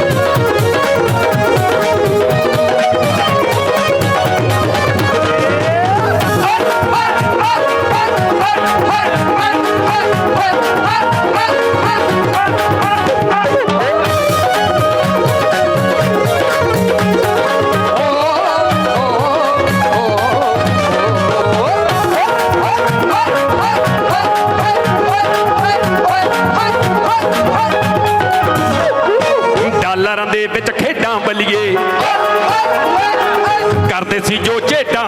ਡਾਲਰਾਂ ਬੱਲੀਏ। ਕਰਦੇ ਸੀ ਜੋ ਝੇਡਾਂ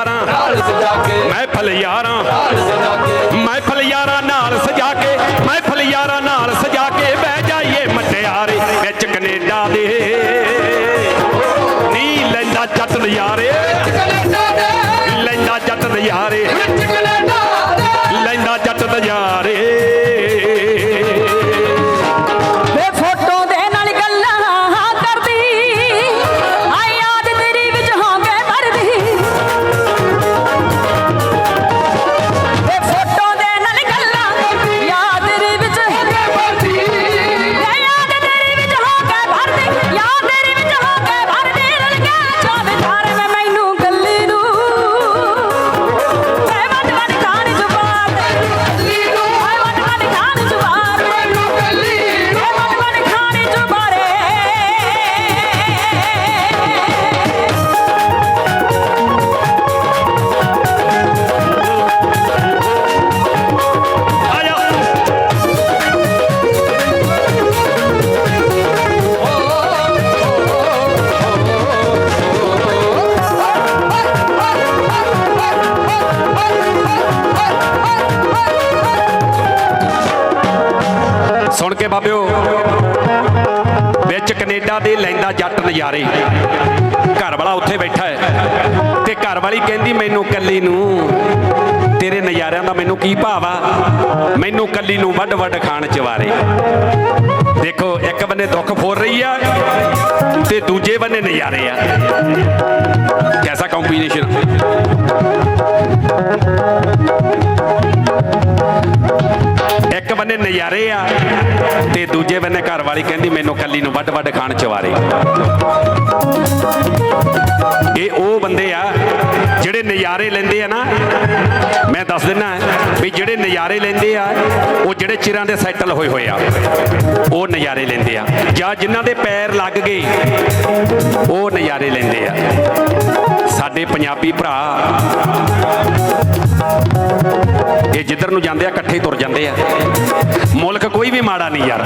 ਯਾਰਾਂ। ਨਾਲ ਸਜਾ ਕੇ ਮਹਿਫਲ ਯਾਰਾਂ। ਨਾਲ ਸਜਾ ਕੇ ਮਹਿਫਲ ਯਾਰਾਂ ਨਾਲ ਸਜਾ ਕੇ ਮਹਿਫਲ ਯਾਰਾਂ ਨਾਲ ਸਜਾ ਕੇ ਬਹਿ ਜਾਈਏ ਮਟਿਆਰੇ ਵਿੱਚ ਕੈਨੇਡਾ ਦੇ। ਨੀ ਲੈਂਦਾ ਜੱਟ ਨਜ਼ਾਰੇ। ਲੈਂਦਾ ਜੱਟ ਨਜ਼ਾਰੇ। ਲੈਂਦਾ ਜੱਟ ਲੈਂਦਾ ਜੱਟ ਨਜ਼ਾਰੇ। ਘਰ ਵਾਲਾ ਉੱਥੇ ਬੈਠਾ ਹੈ। ਤੇ ਘਰ ਵਾਲੀ ਕਹਿੰਦੀ, ਮੈਨੂੰ ਕੱਲੀ ਨੂੰ, ਤੇਰੇ ਨਜ਼ਾਰਿਆਂ ਦਾ ਮੈਨੂੰ ਕੀ ਭਾਵ ਆ? ਮੈਨੂੰ ਕੱਲੀ ਨੂੰ ਵੱਡ ਵੱਡ ਖਾਣ ਚਵਾਰੇ। ਦੇਖੋ, ਇੱਕ ਬੰਨੇ ਦੁੱਖ ਫੋਰ ਰਹੀ ਆ ਤੇ ਦੂਜੇ ਬੰਨੇ ਨਜ਼ਾਰੇ ਆ। ਕੈਸਾ ਕੰਬੀਨੇਸ਼ਨ ਇੱਕ ਬੰਨੇ ਨਜ਼ਾਰੇ ਆ ਤੇ ਦੂਜੇ ਬੰਨੇ ਘਰ ਵਾਲੀ ਕਹਿੰਦੀ, ਮੈਨੂੰ ਕੱਲੀ ਨੂੰ ਵੱਡ ਵੱਡ ਖਾਣ ਚਵਾਰੇ। ਇਹ ਉਹ ਬੰਦੇ ਆ ਜਿਹੜੇ ਨਜ਼ਾਰੇ ਲੈਂਦੇ ਆ ਨਾ, ਮੈਂ ਦੱਸ ਦਿੰਨਾ ਵੀ ਜਿਹੜੇ ਨਜ਼ਾਰੇ ਲੈਂਦੇ ਆ, ਉਹ ਜਿਹੜੇ ਚਿਰਾਂ ਦੇ ਸੈਟਲ ਹੋਏ ਹੋਏ ਆ, ਉਹ ਨਜ਼ਾਰੇ ਲੈਂਦੇ ਆ। ਜਾਂ ਜਿਨ੍ਹਾਂ ਦੇ ਪੈਰ ਲੱਗ ਗਏ, ਉਹ ਨਜ਼ਾਰੇ ਲੈਂਦੇ ਆ। ਸਾਡੇ ਪੰਜਾਬੀ ਭਰਾ ਇਹ ਜਿੱਧਰ ਨੂੰ ਜਾਂਦੇ ਆ, ਇਕੱਠੇ ਹੀ ਤੁਰ ਜਾਂਦੇ ਆ। ਮੁਲਕ ਕੋਈ ਵੀ ਮਾੜਾ ਨਹੀਂ ਯਾਰ।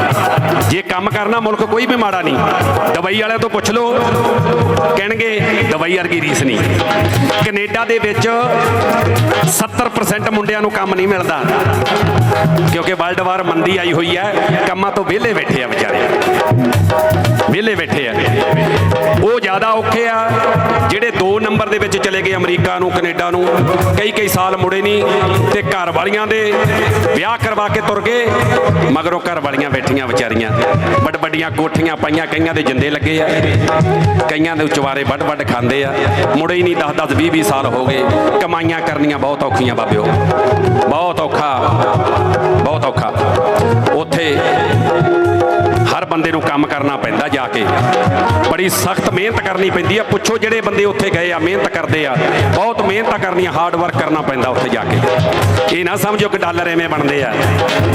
ਜੇ ਕੰਮ ਕਰਨਾ, ਮੁਲਕ ਕੋਈ ਵੀ ਮਾੜਾ ਨਹੀਂ। ਦਵਾਈ ਵਾਲਿਆਂ ਤੋਂ ਪੁੱਛ ਲਓ। ਕਹਿਣਗੇ, ਦਵਾਈ ਵਰਗੀ ਰੀਸ ਨਹੀਂ। ਕੈਨੇਡਾ ਦੇ ਵਿੱਚ 70% ਮੁੰਡਿਆਂ ਨੂੰ ਕੰਮ ਨਹੀਂ ਮਿਲਦਾ। ਕਿਉਂਕਿ ਵਰਲਡ ਵਾਰ ਮੰਦੀ ਆਈ ਹੋਈ ਹੈ। ਕੰਮਾਂ ਤੋਂ ਵਿਹਲੇ ਬੈਠੇ ਆ ਵਿਚਾਰੇ। ਵਿਹਲੇ ਬੈਠੇ ਆ। ਉਹ ਜ਼ਿਆਦਾ ਔਖੇ ਆ। ਜਿਹੜੇ 2 ਨੰਬਰ ਦੇ ਵਿੱਚ ਚਲੇ ਗਏ ਅਮਰੀਕਾ ਨੂੰ, ਕੈਨੇਡਾ ਨੂੰ। ਕਈ ਕਈ ਸਾਲ ਮੁੜੇ ਨਹੀਂ ਤੇ ਘਰ ਵਾਲੀਆਂ ਦੇ ਵਿਆਹ ਕਰਵਾ ਕੇ ਤੁਰ ਗਏ, ਮਗਰੋਂ ਘਰ ਵਾਲੀਆਂ ਬੈਠੀਆਂ ਵਿਚਾਰੀਆਂ। ਵੱਡ ਵੱਡੀਆਂ ਕੋਠੀਆਂ ਪਾਈਆਂ, ਕਈਆਂ ਦੇ ਜਿੰਦੇ ਲੱਗੇ ਆ, ਕਈਆਂ ਦੇ ਉਚਵਾਰੇ ਵੱਡ ਵੱਡ ਖਾਂਦੇ ਆ। ਮੁੜੇ ਹੀ ਨਹੀਂ 10 10 20 20 ਸਾਲ ਹੋ ਗਏ। ਕਮਾਈਆਂ ਕਰਨੀਆਂ ਬਹੁਤ ਔਖੀਆਂ ਬਾਬਿਓ। ਬਹੁਤ ਔਖਾ ਬਹੁਤ ਔਖਾ। ਉੱਥੇ ਬੰਦੇ ਨੂੰ ਕੰਮ ਕਰਨਾ ਪੈਂਦਾ ਜਾ ਕੇ। ਬੜੀ ਸਖਤ ਮਿਹਨਤ ਕਰਨੀ ਪੈਂਦੀ ਆ। ਪੁੱਛੋ ਜਿਹੜੇ ਬੰਦੇ ਉੱਥੇ ਗਏ ਆ, ਮਿਹਨਤ ਕਰਦੇ ਆ। ਬਹੁਤ ਮਿਹਨਤਾਂ ਕਰਨੀਆਂ ਹਾਰਡ ਵਰਕ ਕਰਨਾ ਪੈਂਦਾ ਉੱਥੇ ਜਾ ਕੇ। ਇਹ ਨਾ ਸਮਝੋ ਕਿ ਡਾਲਰ ਐਵੇਂ ਬਣਦੇ ਆ।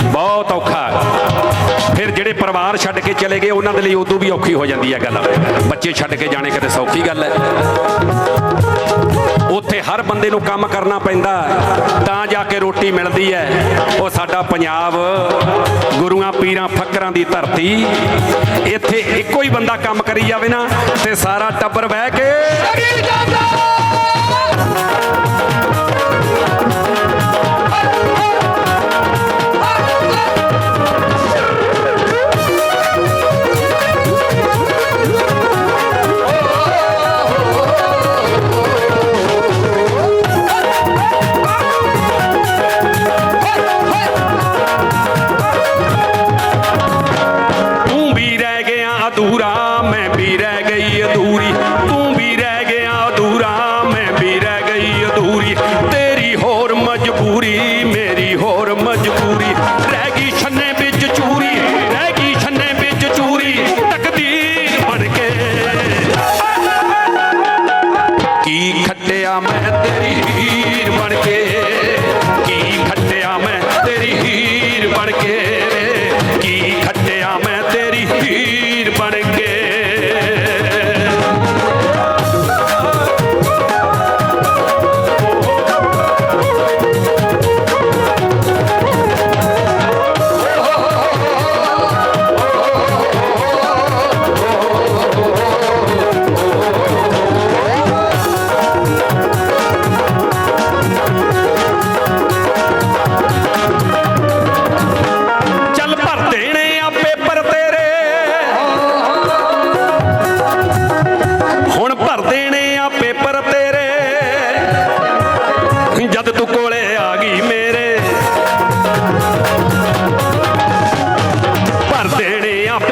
ਬਹੁਤ ਔਖਾ। ਫਿਰ ਜਿਹੜੇ ਪਰਿਵਾਰ ਛੱਡ ਕੇ ਚਲੇ ਗਏ, ਉਹਨਾਂ ਦੇ ਲਈ ਉਦੋਂ ਵੀ ਔਖੀ ਹੋ ਜਾਂਦੀ ਹੈ ਗੱਲ। ਬੱਚੇ ਛੱਡ ਕੇ ਜਾਣੇ ਕਿਤੇ ਸੌਖੀ ਗੱਲ ਹੈ। ਉੱਥੇ ਹਰ ਬੰਦੇ ਨੂੰ ਕੰਮ ਕਰਨਾ ਪੈਂਦਾ ਤਾਂ ਜਾ ਕੇ ਰੋਟੀ ਮਿਲਦੀ ਹੈ। ਉਹ ਸਾਡਾ ਪੰਜਾਬ, ਗੁਰੂਆਂ, ਪੀਰਾਂ, ਫਕਰਾਂ ਦੀ ਧਰਤੀ। ਇੱਥੇ ਇੱਕੋ ਹੀ ਬੰਦਾ ਕੰਮ ਕਰੀ ਜਾਵੇ ਨਾ, ਤੇ ਸਾਰਾ ਟੱਬਰ ਬਹਿ ਕੇ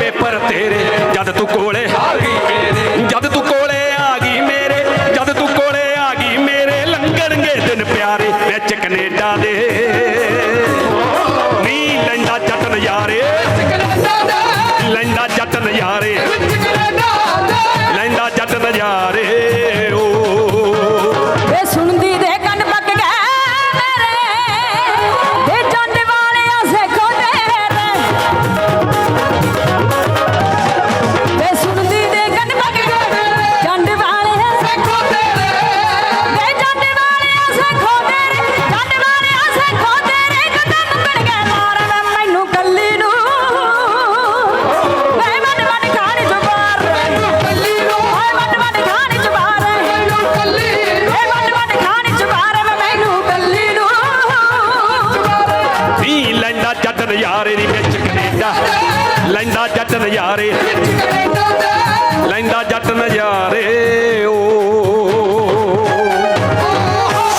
ਪੇਪਰ ਤੇਰੇ ਜਦ ਤੂੰ ਕੋਲੇ ਆ ਗਈ ਮੇਰੇ। ਜਦ ਤੂੰ